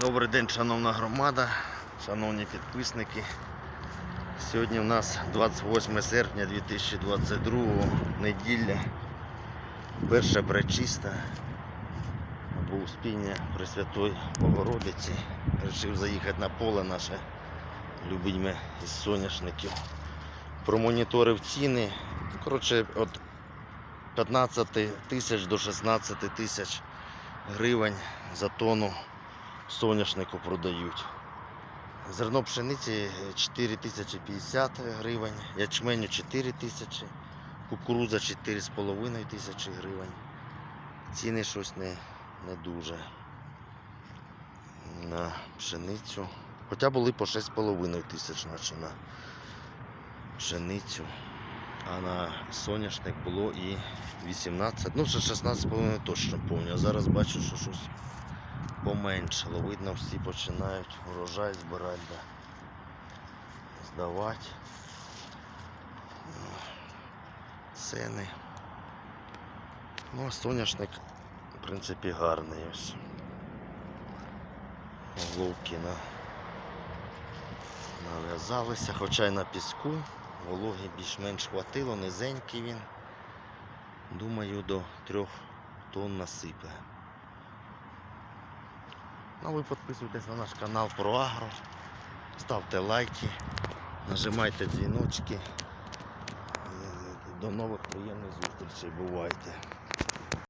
Добрий день, шановна громада, шановні підписники. Сьогодні у нас 28 серпня 2022 неділя. Перша пречиста або успіння Пресвятої Богородиці. Рішив заїхати на поле наше любиме із соняшників. Промоніторив ціни. Коротше, від 15 тисяч до 16 тисяч гривень за тонну соняшнику продають. Зерно пшениці 4050 гривень, ячменю 4000, кукурудза 4,5 тисячі гривень. Ціни щось не, не дуже на пшеницю. Хоча були по 6,5 тисяч наче на пшеницю. А на соняшник було і 18, ну ще 16,5 точно пам'ятаю. А зараз бачу, що щось поменшало. Видно, всі починають урожай збирати, да. здавати. Ціни. Ну, а соняшник, в принципі, гарний ось. Головки на... нав'язалися, хоча й на піску. Вологи більш-менш хватило, низенький він. Думаю, до трьох тонн насипе. Ну, ви підписуйтесь на наш канал про Агро, ставте лайки, нажимайте дзвіночки. Е, До нових приємних зустрічей. Бувайте!